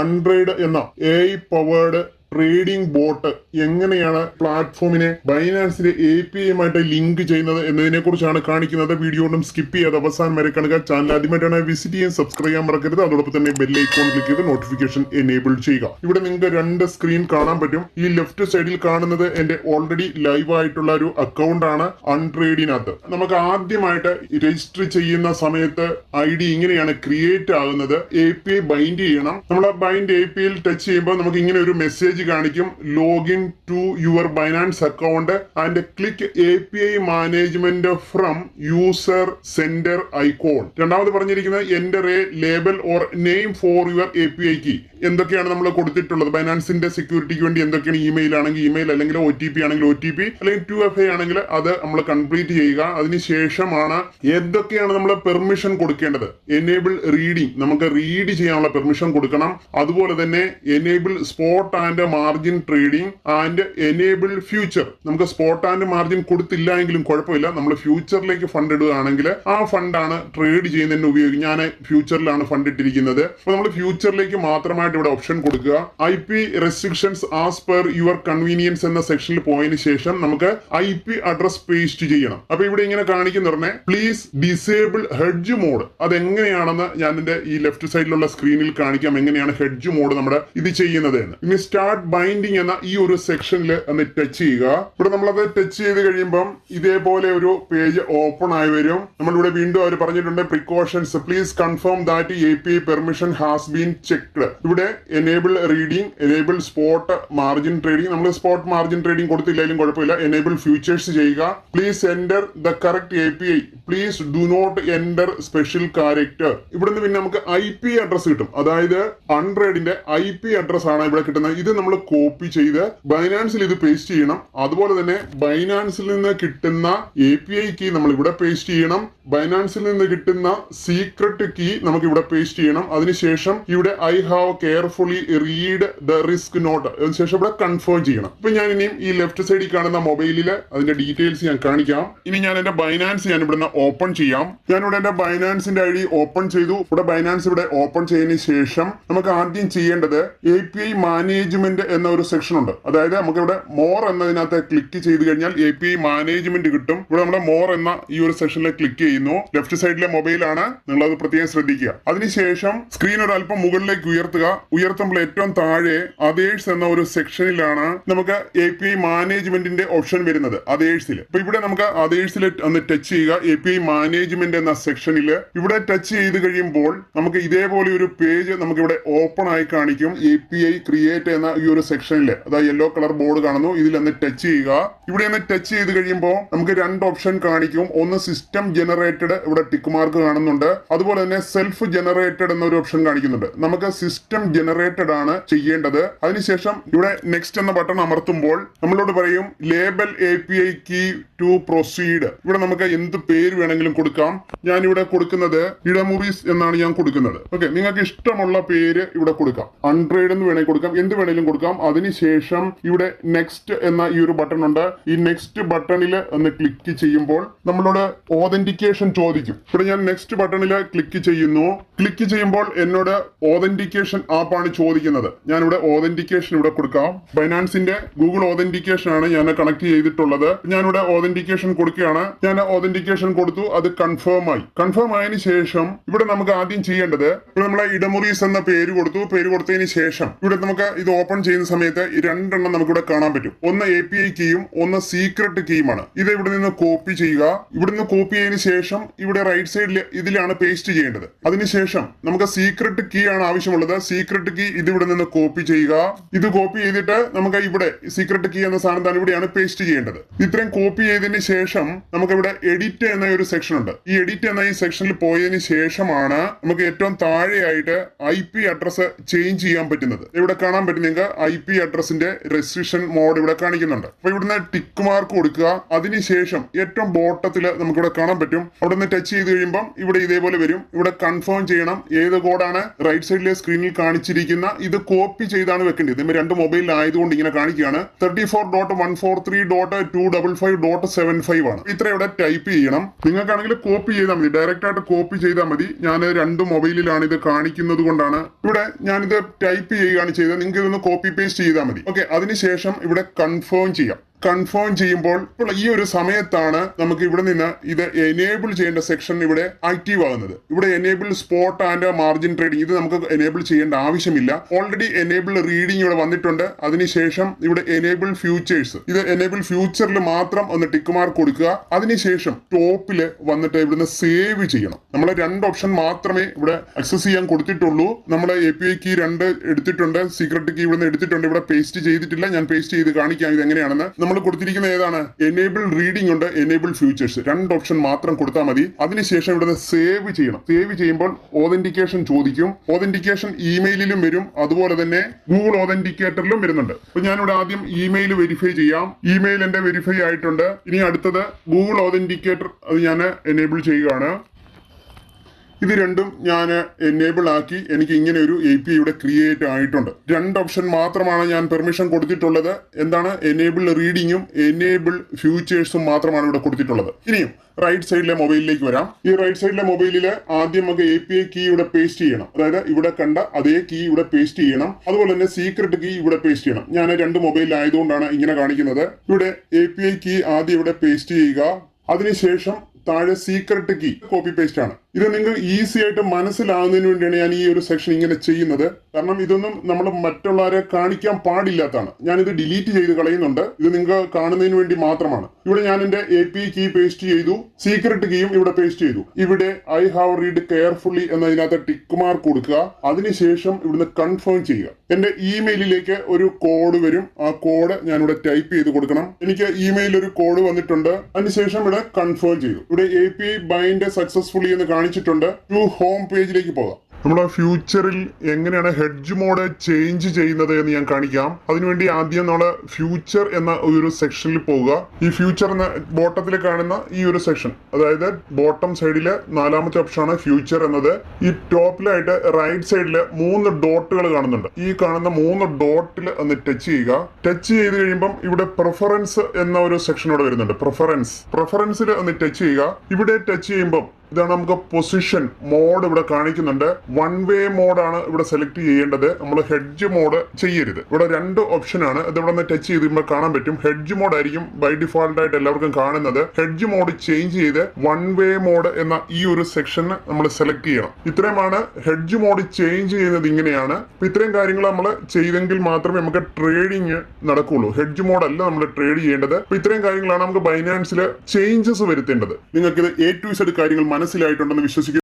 അൺഡ്രൈഡ് എന്ന A powered trading bot എങ്ങനെയാണ് പ്ലാറ്റ്ഫോമിനെ ബൈനാൻസിന്റെ എ പി ഐയുമായിട്ട് ലിങ്ക് ചെയ്യുന്നത് എന്നതിനെ കുറിച്ചാണ് കാണിക്കുന്നത്. വീഡിയോ ഒന്നും സ്കിപ്പ് ചെയ്യാതെ അവസാനം വരെ കാണുക. ചാനൽ ആദ്യമായിട്ടാണ് വിസിറ്റ് ചെയ്യാൻ സബ്സ്ക്രൈബ് ചെയ്യാൻ മറക്കരുത്. അതോടൊപ്പം തന്നെ ബെൽ ബെല്ലൈക്കോൺ ക്ലിക്ക് ചെയ്ത് നോട്ടിഫിക്കേഷൻ എനേബിൾ ചെയ്യുക. ഇവിടെ നിങ്ങൾക്ക് രണ്ട് സ്ക്രീൻ കാണാൻ പറ്റും. ഈ ലെഫ്റ്റ് സൈഡിൽ കാണുന്നത് എന്റെ ഓൾറെഡി ലൈവ് ആയിട്ടുള്ള ഒരു അക്കൗണ്ട് ആണ്. അൺട്രേഡിനകത്ത് നമുക്ക് ആദ്യമായിട്ട് രജിസ്റ്റർ ചെയ്യുന്ന സമയത്ത് ഐ ഡി ഇങ്ങനെയാണ് ക്രിയേറ്റ് ആകുന്നത്. എ പി ഐ ബൈൻഡ് ചെയ്യണം. നമ്മൾ ബൈൻഡ് എ പി ഐയിൽ ടച്ച് ചെയ്യുമ്പോൾ നമുക്ക് ഇങ്ങനെ ഒരു മെസ്സേജ് കാണിക്കും login to your Binance account and click A P I management from user centre icon രണ്ടാമത് പറഞ്ഞിരിക്കുന്നത് enter a label or name for your A P I എന്തൊക്കെയാണ് നമ്മൾ കൊടുത്തിട്ടുള്ളത്? ബൈനാൻസിന്റെ സെക്യൂരിറ്റിക്ക് വേണ്ടി എന്തൊക്കെയാണ് ഇമെയിൽ ആണെങ്കിൽ ഇമെയിൽ അല്ലെങ്കിൽ ഒ ടി പി ആണെങ്കിൽ ഒ ടി പി അല്ലെങ്കിൽ ടു എഫ് ഐ ആണെങ്കിൽ അത് നമ്മൾ കംപ്ലീറ്റ് ചെയ്യുക. അതിനുശേഷമാണ് എന്തൊക്കെയാണ് നമ്മൾ പെർമിഷൻ കൊടുക്കേണ്ടത്? എനേബിൾ റീഡിംഗ് നമുക്ക് റീഡ് ചെയ്യാനുള്ള പെർമിഷൻ കൊടുക്കണം. അതുപോലെ തന്നെ enable spot and margin trading and enable future നമുക്ക് സ്പോട്ട് ആൻഡ് മാർജിൻ കൊടുത്തില്ല എങ്കിലും കുഴപ്പമില്ല. നമ്മൾ ഫ്യൂച്ചറിലേക്ക് ഫണ്ട് ഇടുകയാണെങ്കിൽ ആ ഫണ്ടാണ് ട്രേഡ് ചെയ്യുന്നതിന് ഉപയോഗിക്കും ഞാൻ ഫ്യൂച്ചറിലാണ് ഫണ്ട് ഇട്ടിരിക്കുന്നത്. അപ്പോൾ നമ്മൾ ഫ്യൂച്ചറിലേക്ക് മാത്രമായിട്ട് ഇവിടെ ഓപ്ഷൻ കൊടുക്കുക. I P restrictions as per your convenience എന്ന സെക്ഷനിൽ പോയതിനു ശേഷം നമുക്ക് ഐ പി അഡ്രസ് പേസ്റ്റ് ചെയ്യണം. അപ്പൊ ഇവിടെ ഇങ്ങനെ കാണിക്കുന്ന പറഞ്ഞേ പ്ലീസ് ഡിസേബിൾ ഹെഡ്ജ് മോഡ് അതെങ്ങനെയാണെന്ന് ഞാൻ എന്റെ ഈ ലെഫ്റ്റ് സൈഡിലുള്ള സ്ക്രീനിൽ കാണിക്കാം. എങ്ങനെയാണ് ഹെഡ്ജ് മോഡ് നമ്മുടെ ഇത് ചെയ്യുന്നത് എന്ന്. ഇനി സ്റ്റാർട്ട് ബൈൻഡിങ് എന്ന ഈ ഒരു സെക്ഷനിൽ ഒന്ന് ടച്ച് ചെയ്യുക. ഇവിടെ നമ്മളത് ടച്ച് ചെയ്ത് കഴിയുമ്പം ഇതേപോലെ ഒരു പേജ് ഓപ്പൺ ആയി വരും. നമ്മളിവിടെ വീണ്ടും അവർ പറഞ്ഞിട്ടുണ്ട് precautions please confirm that A P I permission has been checked ഇവിടെ enable reading enable spot margin trading നമ്മൾ സ്പോട്ട് മാർജിൻ ട്രേഡിംഗ് കൊടുത്തില്ലെങ്കിലും കുഴപ്പമില്ല. എനേബിൾ ഫ്യൂച്ചേഴ്സ് ചെയ്യുക. Please enter the correct A P I please do not enter special character ഇവിടുന്ന് പിന്നെ നമുക്ക് I P address കിട്ടും. അതായത് അൺട്രേഡിന്റെ ഐ പി അഡ്രസ് ആണ് ഇവിടെ കിട്ടുന്നത്. ഇത് നമ്മൾ കോപ്പി ചെയ്ത് ബൈനാൻസിൽ ഇത് പേസ്റ്റ് ചെയ്യണം. അതുപോലെ തന്നെ ബൈനാൻസിൽ നിന്ന് കിട്ടുന്ന എ പി ഐ കീ നമ്മൾ ഇവിടെ പേസ്റ്റ് ചെയ്യണം. ബൈനാൻസിൽ നിന്ന് കിട്ടുന്ന സീക്രട്ട് കീ നമുക്ക് ഇവിടെ പേസ്റ്റ് ചെയ്യണം. അതിനുശേഷം ഇവിടെ I have carefully read the risk note അതിനുശേഷം ഇവിടെ കൺഫേം ചെയ്യണം. ഇപ്പൊ ഞാൻ ഇനിയും ഈ ലെഫ്റ്റ് സൈഡിൽ കാണുന്ന മൊബൈലിൽ അതിന്റെ ഡീറ്റെയിൽസ് ഞാൻ കാണിക്കാം. ഇനി ഞാൻ എന്റെ ബൈനാൻസ് ഞാൻ ഇവിടുന്ന് ഓപ്പൺ ചെയ്യാം. ഞാൻ ഇവിടെ എന്റെ ബൈനാൻസിന്റെ ഐ ഡി ഓപ്പൺ ചെയ്തു. ഇവിടെ ബൈനാൻസ് ഇവിടെ ഓപ്പൺ ചെയ്തതിന് ശേഷം നമുക്ക് ആദ്യം ചെയ്യേണ്ടത് എ പി ഐ മാനേജ്മെന്റ് എന്ന ഒരു സെക്ഷൻ ഉണ്ട്. അതായത് നമുക്ക് ഇവിടെ മോർ എന്നതിനകത്ത് ക്ലിക്ക് ചെയ്ത് കഴിഞ്ഞാൽ എ പി മാനേജ്മെന്റ് കിട്ടും. ഇവിടെ നമ്മുടെ മോർ എന്ന ഈ ഒരു സെക്ഷനിൽ ക്ലിക്ക് ചെയ്യുന്നു. ലെഫ്റ്റ് സൈഡിലെ മൊബൈലാണ് നിങ്ങൾ അത് പ്രത്യേകം ശ്രദ്ധിക്കുക. അതിനുശേഷം സ്ക്രീൻ ഒരു അല്പം മുകളിലേക്ക് ഉയർത്തുക. ഉയർത്തുമ്പോൾ ഏറ്റവും താഴെ അതേഴ്സ് എന്ന ഒരു സെക്ഷനിലാണ് നമുക്ക് എ പി ഐ മാനേജ്മെന്റിന്റെ ഓപ്ഷൻ വരുന്നത്. അതേഴ്സിൽ അപ്പൊ ഇവിടെ നമുക്ക് അതേഴ്സിൽ ഒന്ന് ടച്ച് ചെയ്യുക. എ പി ഐ മാനേജ്മെന്റ് എന്ന സെക്ഷനിൽ ഇവിടെ ടച്ച് ചെയ്ത് കഴിയുമ്പോൾ നമുക്ക് ഇതേപോലെ ഒരു പേജ് നമുക്ക് ഇവിടെ ഓപ്പൺ ആയി കാണിക്കും. എ പി ഐ ക്രിയേറ്റ് എന്ന ഈ ഒരു സെക്ഷനിൽ അതായത് യെല്ലോ കളർ ബോർഡ് കാണുന്നു. ഇതിൽ ഒന്ന് ടച്ച് ചെയ്യുക. ഇവിടെ ഒന്ന് ടച്ച് ചെയ്ത് കഴിയുമ്പോൾ നമുക്ക് രണ്ട് ഓപ്ഷൻ കാണിക്കും. ഒന്ന് സിസ്റ്റം ജനറേറ്റഡ് ഇവിടെ ടിക്ക് മാർക്ക് കാണുന്നുണ്ട്. അതുപോലെ തന്നെ സെൽഫ് ജനറേറ്റഡ് എന്നൊരു ഓപ്ഷൻ കാണിക്കുന്നുണ്ട്. നമുക്ക് സിസ്റ്റം ജനറേറ്റഡ് ആണ് ചെയ്യേണ്ടത്. അതിനുശേഷം ഇവിടെ നെക്സ്റ്റ് എന്ന ബട്ടൺ അമർത്തുമ്പോൾ നമ്മളോട് പറയും label A P I key to proceed ഇവിടെ നമുക്ക് എന്ത് പേര് വേണമെങ്കിലും കൊടുക്കാം. ഞാൻ ഇവിടെ കൊടുക്കുന്നത് ഇടമുറീസ് എന്നാണ് ഞാൻ കൊടുക്കുന്നത്. ഓക്കെ നിങ്ങൾക്ക് ഇഷ്ടമുള്ള പേര് ഇവിടെ കൊടുക്കാം. ഹൺഡ്രഡ് എന്ന് വേണമെങ്കിൽ കൊടുക്കാം. എന്ത് വേണമെങ്കിലും കൊടുക്കാം. അതിനുശേഷം ഇവിടെ നെക്സ്റ്റ് എന്ന ഈ ഒരു ബട്ടൺ ഉണ്ട്. ഈ നെക്സ്റ്റ് ബട്ടണിൽ ഒന്ന് ക്ലിക്ക് ചെയ്യുമ്പോൾ നമ്മളോട് ഓതന്റിക്കേഷൻ ചോദിക്കും. ഇവിടെ ഞാൻ നെക്സ്റ്റ് ബട്ടണിൽ ക്ലിക്ക് ചെയ്യുന്നു. ക്ലിക്ക് ചെയ്യുമ്പോൾ എന്നോട് ഓതന്റിക്കേഷൻ ആപ്പാണ് ചോദിക്കുന്നത്. ഞാൻ ഇവിടെ ഓതന്റിക്കേഷൻ ഇവിടെ കൊടുക്കാം. ബൈനാൻസിന്റെ ഗൂഗിൾ ഓതന്റിക്കേഷൻ ആണ് ഞാൻ കണക്ട് ചെയ്തിട്ടുള്ളത്. ഞാനിവിടെ ഓതന്റിക്കേഷൻ കൊടുക്കുകയാണ്. ഞാൻ ഓതന്റിക്കേഷൻ കൊടുത്തു. അത് കൺഫേം ആയി. കൺഫേം ആയതിനു ശേഷം ഇവിടെ നമുക്ക് ആദ്യം ചെയ്യേണ്ടത് ഇവിടെ നമ്മളെ ഇടമുറീസ് എന്ന പേര് കൊടുത്തു. പേര് കൊടുത്തതിന് ശേഷം ഇവിടെ നമുക്ക് ഇത് ഓപ്പൺ ചെയ്യുന്ന സമയത്ത് രണ്ടെണ്ണം നമുക്കിവിടെ കാണാൻ പറ്റും. ഒന്ന് എ പി ഐ കീയും ഒന്ന് സീക്രട്ട് കീയുമാണ് ഇത് ഇവിടെ നിന്ന് കോപ്പി ചെയ്യുക. ഇവിടെ നിന്ന് കോപ്പി ചെയ്തതിന് ശേഷം ഇവിടെ റൈറ്റ് സൈഡിൽ ഇതിലാണ് പേസ്റ്റ് ചെയ്യേണ്ടത്. അതിനുശേഷം നമുക്ക് സീക്രട്ട് കീ ആണ് ആവശ്യമുള്ളത്. സീക്രട്ട് കീ ഇത് ഇവിടെ നിന്ന് കോപ്പി ചെയ്യുക. ഇത് കോപ്പി ചെയ്തിട്ട് നമുക്ക് ഇവിടെ സീക്രട്ട് കീ എന്ന സാധനം തന്നെ ഇവിടെയാണ് പേസ്റ്റ് ചെയ്യേണ്ടത്. ഇത്രയും കോപ്പി ചെയ്തതിന് ശേഷം നമുക്ക് ഇവിടെ എഡിറ്റ് എന്ന ഒരു സെക്ഷൻ ഉണ്ട്. ഈ എഡിറ്റ് എന്ന ഈ സെക്ഷനിൽ പോയതിന് ശേഷമാണ് നമുക്ക് ഏറ്റവും താഴെയായിട്ട് ഐ പി അഡ്രസ് ചേഞ്ച് ചെയ്യാൻ പറ്റുന്നത്. ഇവിടെ കാണാൻ പറ്റും നിങ്ങൾക്ക്? ഐ പി അഡ്രസ്സിന്റെ രജിസ്ട്രേഷൻ മോഡ് ഇവിടെ കാണിക്കുന്നുണ്ട്. അപ്പൊ ഇവിടുന്ന് ടിക്ക് മാർക്ക് കൊടുക്കുക. അതിനുശേഷം ഏറ്റവും ബോട്ടത്തിൽ നമുക്കിവിടെ കാണാൻ പറ്റും. അവിടെ നിന്ന് ടച്ച് ചെയ്ത് കഴിയുമ്പം ഇവിടെ ഇതേപോലെ വരും. ഇവിടെ കൺഫേം ചെയ്യണം. ഏത് കോഡാണ് റൈറ്റ് സൈഡിലെ സ്ക്രീനിൽ കാണിച്ചിരിക്കുന്ന ഇത് കോപ്പി ചെയ്താണ് വെക്കേണ്ടത്. ഇതിന് രണ്ട് മൊബൈലിലായതുകൊണ്ട് ഇങ്ങനെ കാണിക്കുകയാണ്. Thirty four dot one four three dot two double five dot seven five ആണ്. ഇത്ര ഇവിടെ ടൈപ്പ് ചെയ്യണം. നിങ്ങൾക്കാണെങ്കിൽ കോപ്പി ചെയ്താൽ മതി. ഡയറക്റ്റ് ആയിട്ട് കോപ്പി ചെയ്താൽ മതി. ഞാൻ രണ്ട് മൊബൈലിലാണ് ഇത് കാണിക്കുന്നത് കൊണ്ടാണ്. ഇവിടെ ഞാനിത് ടൈപ്പ് ചെയ്യുകയാണ് ചെയ്തത്. നിങ്ങൾക്ക് ഇതൊന്ന് കോപ്പി പേസ്റ്റ് ചെയ്താൽ മതി. ഓക്കെ അതിനുശേഷം ഇവിടെ കൺഫേം ചെയ്യാം. കൺഫേം ചെയ്യുമ്പോൾ ഇപ്പോൾ ഈ ഒരു സമയത്താണ് നമുക്ക് ഇവിടെ നിന്ന് ഇത് എനേബിൾ ചെയ്യേണ്ട സെക്ഷൻ ഇവിടെ ആക്റ്റീവ് ആകുന്നത്. ഇവിടെ enable spot and margin trading ഇത് നമുക്ക് എനേബിൾ ചെയ്യേണ്ട ആവശ്യമില്ല. ഓൾറെഡി എനേബിൾ റീഡിംഗ് ഇവിടെ വന്നിട്ടുണ്ട്. അതിനുശേഷം ഇവിടെ എനേബിൾ ഫ്യൂച്ചേഴ്സ് ഇത് എനേബിൾ ഫ്യൂച്ചറിൽ മാത്രം ഒന്ന് ടിക്ക് മാർക്ക് കൊടുക്കുക. അതിനുശേഷം ടോപ്പിൽ വന്നിട്ട് ഇവിടുന്ന് സേവ് ചെയ്യണം. നമ്മൾ രണ്ട് ഓപ്ഷൻ മാത്രമേ ഇവിടെ അക്സസ് ചെയ്യാൻ കൊടുത്തിട്ടുള്ളൂ. നമ്മൾ എ പി ഐ കീ രണ്ട് എടുത്തിട്ടുണ്ട്. സീക്രട്ട് കീ ഇവിടുന്ന് എടുത്തിട്ടുണ്ട്. ഇവിടെ പേസ്റ്റ് ചെയ്തിട്ടില്ല. ഞാൻ പേസ്റ്റ് ചെയ്ത് കാണിക്കാം ഇത് എങ്ങനെയാണെന്ന് നമ്മൾ കൊടുത്തിരിക്കുന്ന ഏതാണ്? എനേബിൾ റീഡിംഗ് ഉണ്ട് എനേബിൾ ഫ്യൂച്ചേഴ്സ് രണ്ട് ഓപ്ഷൻ മാത്രം കൊടുത്താൽ മതി. അതിനുശേഷം ഇവിടുന്ന് സേവ് ചെയ്യണം. സേവ് ചെയ്യുമ്പോൾ ഓതന്റിക്കേഷൻ ചോദിക്കും. ഓതന്റിക്കേഷൻ ഇമെയിലിലും വരും. അതുപോലെ തന്നെ ഗൂഗിൾ ഓതന്റിക്കേറ്ററിലും വരുന്നുണ്ട്. അപ്പൊ ഞാനിവിടെ ആദ്യം ഇമെയിൽ വെരിഫൈ ചെയ്യാം. ഇമെയിൽ എന്റെ വെരിഫൈ ആയിട്ടുണ്ട്. ഇനി അടുത്തത് ഗൂഗിൾ ഓതന്റിക്കേറ്റർ അത് ഞാൻ എനേബിൾ ചെയ്യുകയാണ്. ഇത് രണ്ടും ഞാൻ എനേബിൾ ആക്കി എനിക്ക് ഇങ്ങനെ ഒരു എ പി ഇവിടെ ക്രിയേറ്റ് ആയിട്ടുണ്ട്. രണ്ട് ഓപ്ഷൻ മാത്രമാണ് ഞാൻ പെർമിഷൻ കൊടുത്തിട്ടുള്ളത്. എന്താണ്? എനേബിൾ റീഡിങ്ങും എനേബിൾ ഫ്യൂച്ചേഴ്സും മാത്രമാണ് ഇവിടെ കൊടുത്തിട്ടുള്ളത്. ഇനിയും റൈറ്റ് സൈഡിലെ മൊബൈലിലേക്ക് വരാം. ഈ റൈറ്റ് സൈഡിലെ മൊബൈലിൽ ആദ്യം നമുക്ക് എ പി ഐ കീ ഇവിടെ പേസ്റ്റ് ചെയ്യണം. അതായത് ഇവിടെ കണ്ട അതേ കീ ഇവിടെ പേസ്റ്റ് ചെയ്യണം. അതുപോലെ തന്നെ സീക്രട്ട് കീ ഇവിടെ പേസ്റ്റ് ചെയ്യണം. ഞാൻ രണ്ട് മൊബൈലിലായതുകൊണ്ടാണ് ഇങ്ങനെ കാണിക്കുന്നത്. ഇവിടെ എ പി ഐ കീ ആദ്യം ഇവിടെ പേസ്റ്റ് ചെയ്യുക. അതിനുശേഷം താഴെ സീക്രട്ട് കീ കോപ്പി പേസ്റ്റ് ആണ്. ഇത് നിങ്ങൾ ഈസി ആയിട്ട് മനസ്സിലാവുന്നതിന് വേണ്ടിയാണ് ഞാൻ ഈ ഒരു സെക്ഷൻ ഇങ്ങനെ ചെയ്യുന്നത്. കാരണം ഇതൊന്നും നമ്മൾ മറ്റുള്ളവരെ കാണിക്കാൻ പാടില്ലാത്തതാണ്. ഞാൻ ഇത് ഡിലീറ്റ് ചെയ്ത് കളയുന്നുണ്ട്. ഇത് നിങ്ങൾ കാണുന്നതിന് വേണ്ടി മാത്രമാണ്. ഇവിടെ ഞാൻ എന്റെ എ പി കീ പേസ്റ്റ് ചെയ്തു. സീക്രട്ട് കീയും ഇവിടെ പേസ്റ്റ് ചെയ്തു. ഇവിടെ ഐ ഹാവ് റീഡ് കെയർഫുള്ളി എന്നതിനകത്ത് ടിക്ക് മാർക്ക് കൊടുക്കുക. അതിനുശേഷം ഇവിടുന്ന് കൺഫേം ചെയ്യുക. എന്റെ ഇമെയിലിലേക്ക് ഒരു കോഡ് വരും. ആ കോഡ് ഞാൻ ഇവിടെ ടൈപ്പ് ചെയ്ത് കൊടുക്കണം. എനിക്ക് ഇമെയിൽ ഒരു കോഡ് വന്നിട്ടുണ്ട്. അതിനുശേഷം ഇവിടെ കൺഫേം ചെയ്തു. ഇവിടെ A P I bind successfully എന്ന് കാണിച്ചിട്ടുണ്ട്. ടു ഹോം പേജിലേക്ക് പോകാം. നമ്മുടെ ഫ്യൂച്ചറിൽ എങ്ങനെയാണ് ഹെഡ്ജ് മോഡ് ചേഞ്ച് ചെയ്യുന്നത് എന്ന് ഞാൻ കാണിക്കാം. അതിനുവേണ്ടി ആദ്യം നമ്മൾ ഫ്യൂച്ചർ എന്ന ഒരു സെക്ഷനിൽ പോവുക. ഈ ഫ്യൂച്ചർ എന്ന ബോട്ടത്തിൽ കാണുന്ന ഈ ഒരു സെക്ഷൻ അതായത് ബോട്ടം സൈഡിലെ നാലാമത്തെ ഓപ്ഷനാണ് ഫ്യൂച്ചർ എന്നത്. ഈ ടോപ്പിലായിട്ട് റൈറ്റ് സൈഡിൽ മൂന്ന് ഡോട്ടുകൾ കാണുന്നുണ്ട്. ഈ കാണുന്ന മൂന്ന് ഡോട്ടിൽ ഒന്ന് ടച്ച് ചെയ്യുക. ടച്ച് ചെയ്ത് കഴിയുമ്പം ഇവിടെ പ്രിഫറൻസ് എന്ന ഒരു സെക്ഷൻ ഇവിടെ വരുന്നുണ്ട്. പ്രിഫറൻസ് പ്രിഫറൻസിൽ ഒന്ന് ടച്ച് ചെയ്യുക. ഇവിടെ ടച്ച് ചെയ്യുമ്പം ഇതാണ് നമുക്ക് പൊസിഷൻ മോഡ് ഇവിടെ കാണിക്കുന്നുണ്ട്. വൺ വേ മോഡാണ് ഇവിടെ സെലക്ട് ചെയ്യേണ്ടത്. നമ്മൾ ഹെഡ്ജ് മോഡ് ചെയ്യരുത്. ഇവിടെ രണ്ട് ഓപ്ഷൻ ആണ്. അത് ഇവിടെ നിന്ന് ടച്ച് ചെയ്ത് കഴിയുമ്പോൾ കാണാൻ പറ്റും. ഹെഡ്ജ് മോഡ് ആയിരിക്കും ബൈ ഡിഫോൾട്ട് ആയിട്ട് എല്ലാവർക്കും കാണുന്നത്. ഹെഡ്ജ് മോഡ് ചേഞ്ച് ചെയ്ത് വൺ വേ മോഡ് എന്ന ഈ ഒരു സെക്ഷൻ നമ്മൾ സെലക്ട് ചെയ്യണം. ഇത്രയുമാണ് ഹെഡ്ജ് മോഡ് ചേഞ്ച് ചെയ്യുന്നത് ഇങ്ങനെയാണ്. ഇത്രയും കാര്യങ്ങൾ നമ്മൾ ചെയ്തെങ്കിൽ മാത്രമേ നമുക്ക് ട്രേഡിങ് നടക്കുള്ളൂ. ഹെഡ്ജ് മോഡ് അല്ല നമ്മൾ ട്രേഡ് ചെയ്യേണ്ടത്. ഇത്രയും കാര്യങ്ങളാണ് നമുക്ക് ബൈനാൻസിൽ ചേഞ്ചസ് വരുത്തേണ്ടത്. നിങ്ങൾക്ക് ഇത് എ ടു സെഡ് കാര്യങ്ങൾ മനസ്സിലായിട്ടുണ്ടെന്ന് വിശ്വസിക്കുന്നു.